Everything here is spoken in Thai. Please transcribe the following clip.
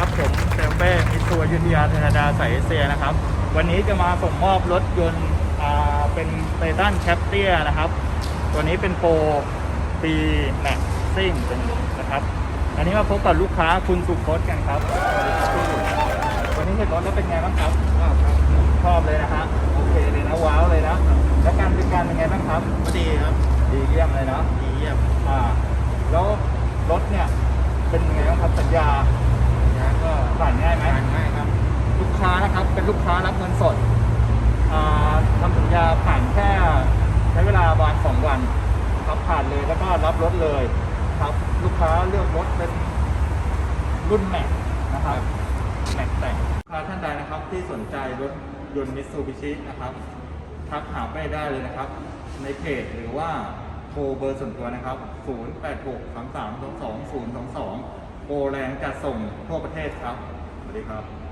สู่อยุธยาธนาดาสายเอเชียนะครับ วันนี้จะมาส่งมอบรถยนต์อ่าเป็นเ t ตันแคปเตียนะครับ ตัวนี้เป็นโปรปีแม็กซิ่งนะครับ อันนี้มาพบกับลูกค้าคุณสุพจน์กันครับสวัสดีครับพี่วันนี้เห็นรถแล้วเป็นไงบ้างครับชอบเลยนะฮะโอเคเลยนะว้าวเลยนะแล้วการบริการเป็นไงบ้างครับก็ดีครับดีเยี่ยมเลยเนาะดีเยี่ยมอ่าแล้วรถเนี่ยเป็นยังไงบ้างครับสัญญานะก็ ผ่านง่ายไหมผ่านง่ายครับ ลูกค้านะครับเป็นลูกค้ารับเงินสดอ่าทำสัญญาผ่านแค่ใช้เวลาประมาณสองวันครับผ่านเลยแล้วก็รับรถเลยครับ ลูกค้าเลือกรถเป็นรุ่นแม็กนะครับแม็กแต่งลูกค้าท่านใดนะครับที่สนใจรถยนต์มิตซูบิชินะครับทักหาไปได้เลยนะครับ ในเพจหรือว่าโทรเบอร์ส่วนตัวนะครับ 086 3322 022 โปรแรงจะส่งทั่วประเทศครับ สวัสดีครับ